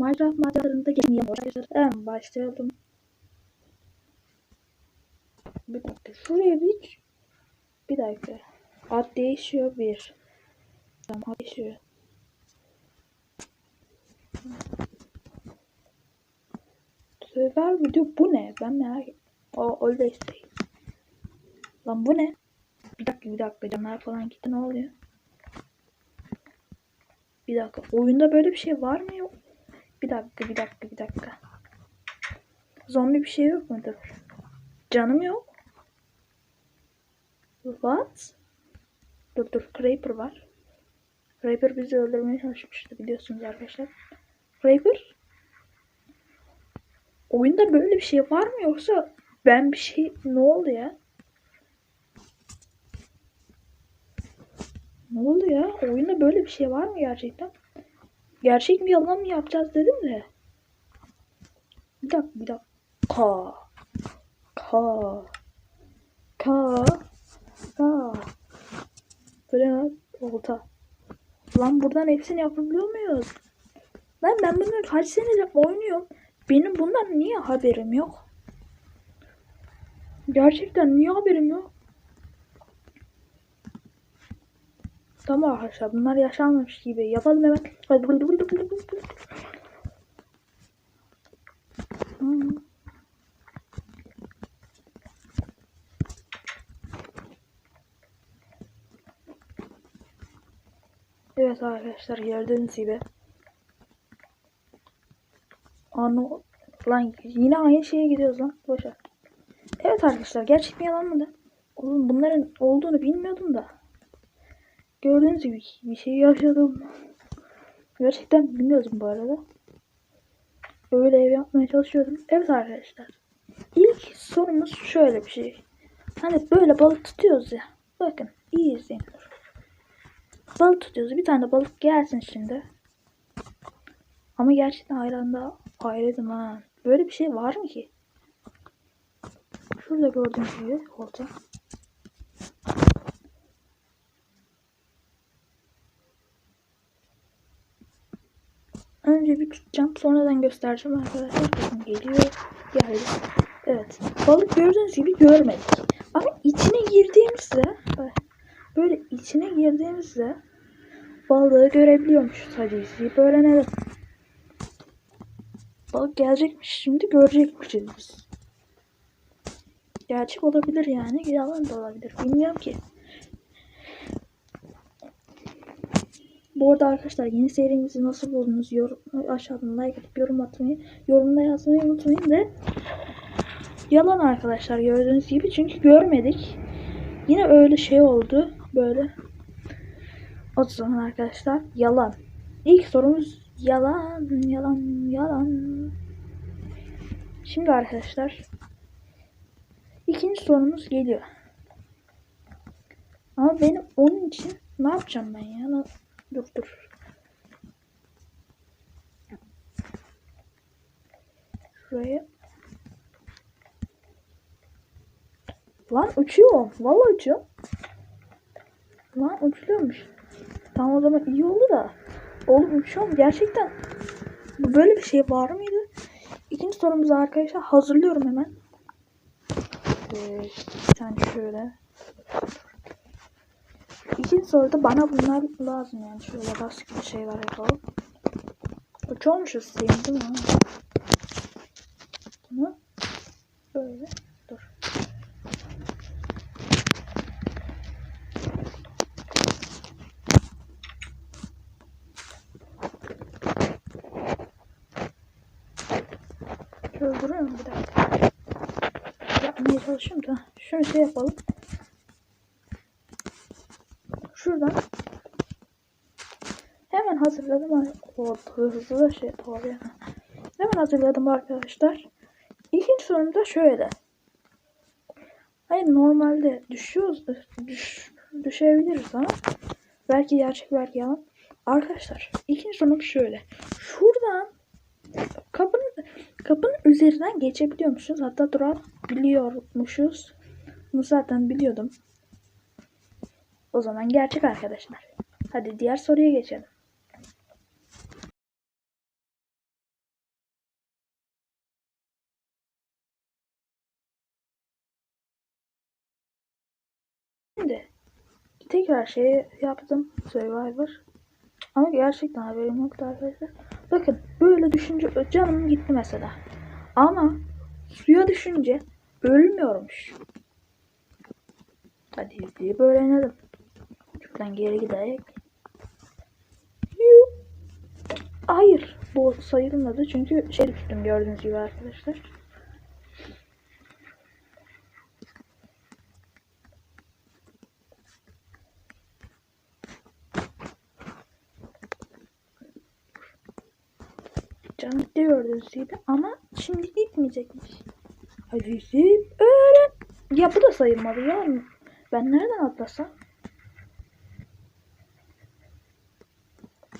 Minecraft maceralarında gelmeye arkadaşlar. Hemen başlayalım. Bir dakika. Şuraya bir bir dakika. Ad değişiyor bir. Tamam ad değişiyor. Sefer video bu ne? Ben merak ettim. O öyle şey. Lan bu ne? Bir dakika bir dakika canlar falan gitti ne oluyor? Bir dakika oyunda böyle bir şey var mı yok? Bir dakika bir dakika bir dakika. Zombi bir şey yok mudur? Canım yok. What? Dur dur Creeper var. Creeper bizi öldürmeye çalışmıştı biliyorsunuz arkadaşlar. Creeper? Oyunda böyle bir şey var mı yoksa ben bir şey ne oldu ya? Ne oldu ya? Oyunda böyle bir şey var mı gerçekten? Gerçek mi yalan mı yapacağız dedim de. Bir dakika bir dakika. Ka. Ka. Ka. Ka. Böyle lan olta. Lan buradan hepsini yapabiliyor muyuz? Lan ben bunu kaç senedir oynuyorum. Benim bundan niye haberim yok? Gerçekten niye haberim yok? Tamam arkadaşlar bunlar yaşanmamış gibi. Yapalım hemen. Hmm. Evet arkadaşlar gördüğünüz gibi. Ano lan yine aynı şeye gidiyoruz lan. Boşver. Evet arkadaşlar gerçek mi yalan mı da? Oğlum bunların olduğunu bilmiyordum da. Gördüğünüz gibi bir şey yaşadım. Gerçekten bilmiyordum bu arada. Öyle ev yapmaya çalışıyordum. Evet arkadaşlar. İlk sorumuz şöyle bir şey. Hani böyle balık tutuyoruz ya. Bakın iyi izleyin. Balık tutuyoruz. Bir tane balık gelsin şimdi. Ama gerçekten ayranda ayrıydım ha. Böyle bir şey var mı ki? Şurada gördüğünüz gibi olta. Önce bir tutacağım. Sonradan göstereceğim arkadaşlar. Bakın geliyor. Geldi. Evet. Balık gördüğünüz gibi görmedik. Ama içine girdiğimizde böyle içine girdiğimizde balığı görebiliyormuşuz. Hadi izleyip öğrenelim. Balık gelecekmiş şimdi görecekmişiz biz. Gerçek olabilir yani. Yalan da olabilir. Bilmiyorum ki. Bu arada arkadaşlar yeni serimizi nasıl buldunuz? Yorum, aşağıdan like atıp yorum atmayı, yorumda yazmayı unutmayın ve yalan arkadaşlar gördüğünüz gibi çünkü görmedik. Yine öyle şey oldu. Böyle. O zaman arkadaşlar yalan. İlk sorumuz yalan, yalan, yalan. Şimdi arkadaşlar ikinci sorumuz geliyor. Ama benim onun için ne yapacağım ben ya? Dur dur. Şuraya. Lan uçuyor. Vallahi uçuyor. Lan uçuyormuş. Tamam o zaman iyi oldu da. Oğlum uçuyor mu? Gerçekten böyle bir şey var mıydı? İkinci sorumuzu arkadaşlar hazırlıyorum hemen. Ee, bir şöyle. İkinci soruda bana bunlar lazım yani. Şöyle basit bir şeyler yapalım. Uç olmuşuz sevindim mi? Bunu böyle dur. Şöyle duruyorum bir dakika. Yapmaya çalışıyorum da. Şunu şey yapalım. Şuradan hazırladım. O hızlı da şey doğru yani. Hemen hazırladım arkadaşlar. İkinci sorum da şöyle. Hayır normalde düşüyoruz, düş, düşebiliriz ama belki gerçek belki yalan. Arkadaşlar ikinci sorum şöyle. Şuradan kapının kapının üzerinden geçebiliyormuşuz. Hatta durabiliyormuşuz. Bunu zaten biliyordum. O zaman gerçek arkadaşlar. Hadi diğer soruya geçelim. Tekrar şey yaptım. Survivor. Ama gerçekten haberim yoktu arkadaşlar. Bakın böyle düşünce canım gitti mesela. Ama suya düşünce ölmüyormuş. Hadi izleyip öğrenelim. Şuradan geri giderek. Hayır. Bu sayılmadı çünkü şey düştüm gördüğünüz gibi arkadaşlar. Canım gördüğünüz gibi ama şimdi gitmeyecekmiş. Hadi izleyip öğren. Ya bu da sayılmadı ya. Ben nereden atlasam?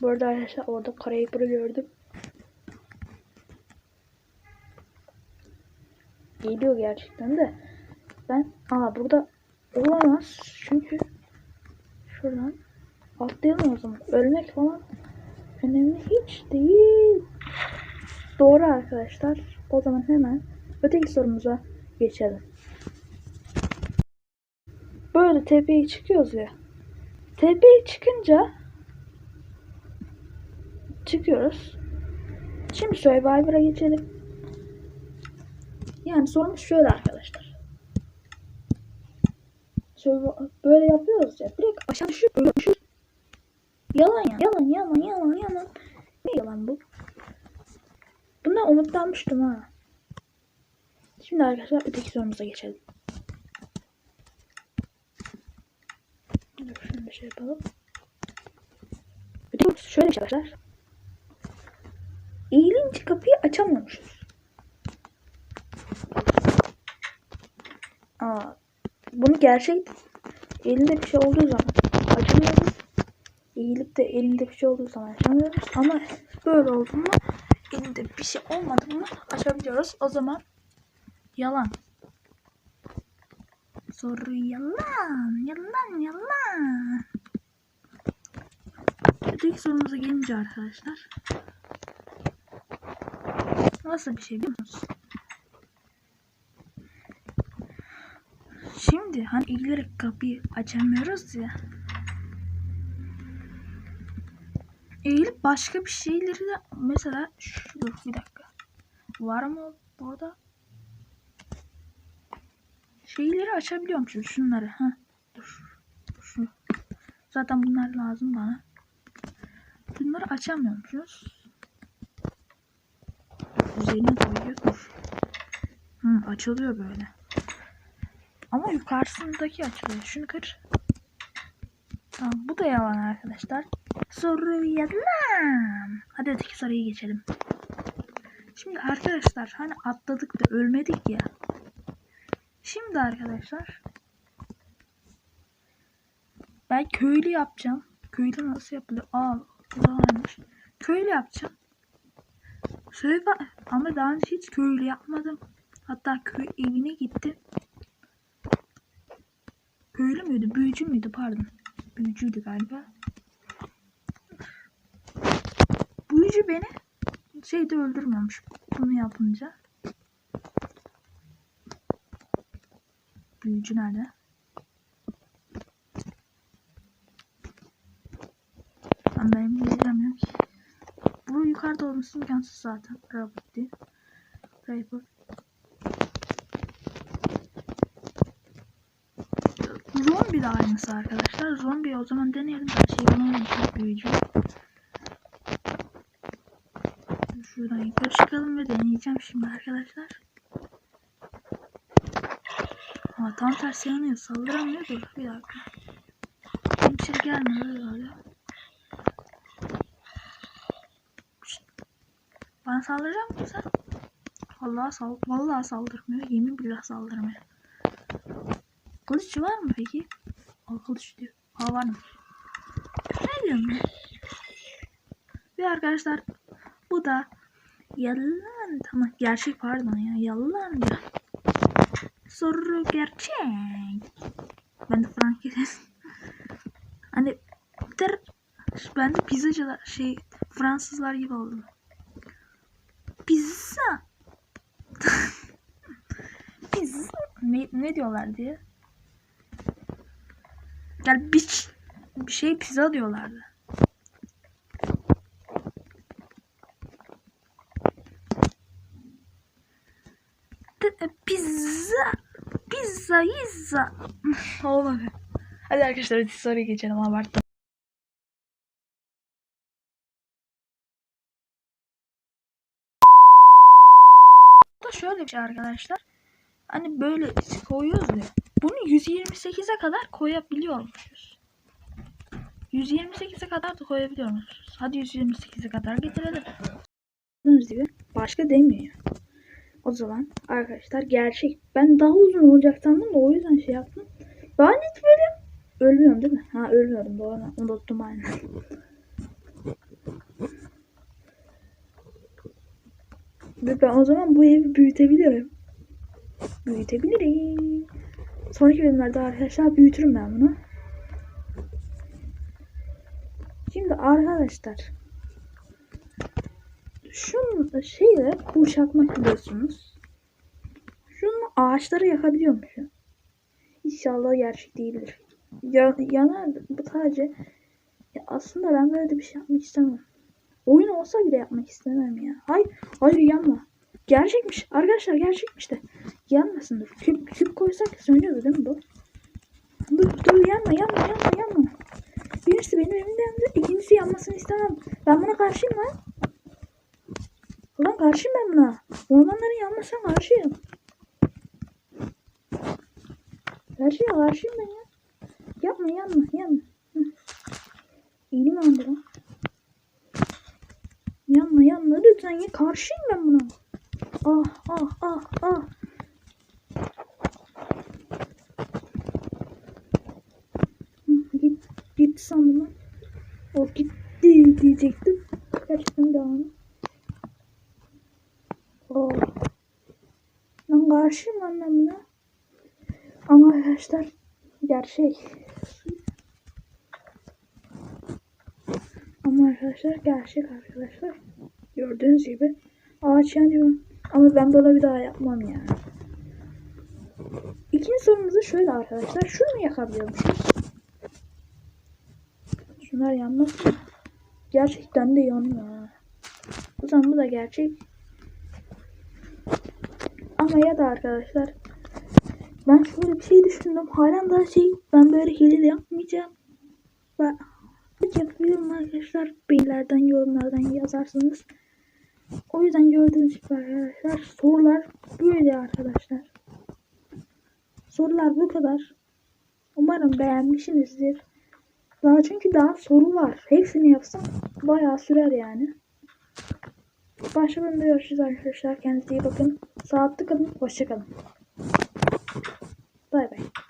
Bu arada arkadaşlar orada Creeper'ı gördüm. Geliyor gerçekten de. Ben aa burada olamaz. Çünkü şuradan atlayalım o zaman. Ölmek falan önemli hiç değil. Doğru arkadaşlar. O zaman hemen öteki sorumuza geçelim. Böyle tepeye çıkıyoruz ya. Tepeye çıkınca çıkıyoruz. Şimdi Survivor'a geçelim. Yani sorumuz şöyle arkadaşlar. Böyle yapıyoruz ya. Direkt aşağı düşüp düşüp. Yalan ya. Yalan yalan yalan yalan. Ne yalan bu? Bundan umutlanmıştım ha. Şimdi arkadaşlar öteki sorumuza geçelim. Dur bir şey yapalım. Öteki şöyle arkadaşlar. Eğilince kapıyı açamıyormuşuz. Aa, bunu gerçek elinde bir şey olduğu zaman açamıyoruz. Eğilip de elinde bir şey olduğu zaman açamıyoruz. Ama böyle olduğunda elinde bir şey olmadığında açabiliyoruz. O zaman yalan. Soru yalan. Yalan yalan. Öteki sorumuza gelince arkadaşlar. Nasıl bir şey biliyor musunuz? Şimdi hani eğilerek kapıyı açamıyoruz ya. Eğilip başka bir şeyleri de mesela şu dur bir dakika. Var mı burada? Şeyleri açabiliyormuşuz şunları. Ha. Dur. Şu. Zaten bunlar lazım bana. Bunları açamıyormuşuz. Üzerine koyuyoruz. Hı, açılıyor böyle. Ama yukarısındaki açılıyor. Şunu kır. Bu da yalan arkadaşlar. Soru yalan. Hadi öteki soruya geçelim. Şimdi arkadaşlar hani atladık da ölmedik ya. Şimdi arkadaşlar ben köylü yapacağım. Köylü nasıl yapılıyor? Aa varmış. Köylü yapacağım. Söyle ama daha önce hiç köylü yapmadım. Hatta köy evine gittim. Köylü müydü? Büyücü müydü? Pardon. Büyücüydü galiba. Büyücü beni şeyde öldürmemiş. Bunu yapınca. Büyücü nerede? Ben benim izlemiyorum ki. Bu yukarıda olması imkansız zaten. Robot değil. Robot. Zombi de aynısı arkadaşlar. Zombi o zaman deneyelim. Ben şey bulamadım. Büyücü. Şuradan yukarı çıkalım ve deneyeceğim şimdi arkadaşlar. Ama tam tersi yanıyor. Saldıramıyor. Dur bir dakika. Hemşire gelmedi öyle. Şşt. Bana saldıracak mısın? Vallahi, sal Vallahi saldırmıyor. Yemin billah saldırmıyor. Kılıç var mı peki? Al kılıç diyor. Aa var mı? Ne diyorum ya? Ve arkadaşlar bu da yalan tamam gerçek pardon ya yalan ya. Soru gerçek. Ben de Fransız. hani ter ben de pizzacılar şey Fransızlar gibi oldum. Pizza. Pizza. Ne, ne diyorlar diye. Gel biç. bir şey pizza diyorlardı. T- Pizza, pizza, pizza. Olmadı. Hadi arkadaşlar hadi soruya geçelim abarttım. Da şöyle bir şey arkadaşlar. Hani böyle koyuyoruz ya. Bunu 128'e kadar koyabiliyormuşuz. 128'e kadar da koyabiliyormuşuz. Hadi 128'e kadar getirelim. Gördüğünüz gibi başka demiyor. O zaman arkadaşlar gerçek. Ben daha uzun olacak sandım da o yüzden şey yaptım. Daha net böyle. Ölmüyorum değil mi? Ha ölmüyorum doğru. Unuttum aynen. Ve ben o zaman bu evi büyütebilirim. Büyütebilirim. Sonraki bölümlerde arkadaşlar büyütürüm ben bunu. Şimdi arkadaşlar şunu şeyle kuşatmak biliyorsunuz. Şunu ağaçları yakabiliyormuşum. İnşallah gerçek değildir. Ya, yanar bu sadece. Ya aslında ben böyle de bir şey yapmak istemem. Oyun olsa bile yapmak istemem ya. Hayır, hayır yanma. Gerçekmiş. Arkadaşlar gerçekmiş de. Yanmasın dur. Küp, küp koysak sönüyordu değil mi bu? Dur dur yanma yanma yanma yanma. Birincisi benim evimde yandı. İkincisi yanmasını istemem. Ben buna karşıyım lan. Ulan karşıyım ben buna. Ormanların yanmasına karşıyım. Her şeye karşıyım ben ya. Yapma yanma yanma. Hı. Elim yandı lan. Yanma yanma lütfen ya. Karşıyım ben buna. Ah ah ah ah. Hı, Git, gitti sandım lan. O gitti diyecektim. Gerçekten devam. Oh. Lan karşıyım lan ben buna. Ama arkadaşlar gerçek. Ama arkadaşlar gerçek arkadaşlar. Gördüğünüz gibi ağaç yanıyor. Ama ben böyle bir daha yapmam yani. İkinci sorumuz da şöyle arkadaşlar. Şunu yakabiliyormuşuz. Şunlar yanmasın. Gerçekten de yanıyor. O zaman bu da gerçek. Ama ya da arkadaşlar ben şöyle bir şey düşündüm. Halen daha şey ben böyle hile yapmayacağım. Ben yapıyorum arkadaşlar. Beylerden yorumlardan yazarsınız. O yüzden gördüğünüz gibi arkadaşlar sorular böyle arkadaşlar. Sorular bu kadar. Umarım beğenmişsinizdir. Daha çünkü daha soru var. Hepsini yapsam bayağı sürer yani. Başka bölümde görüşürüz arkadaşlar. Kendinize iyi bakın. Sağlıklı kalın. Hoşçakalın. 拜拜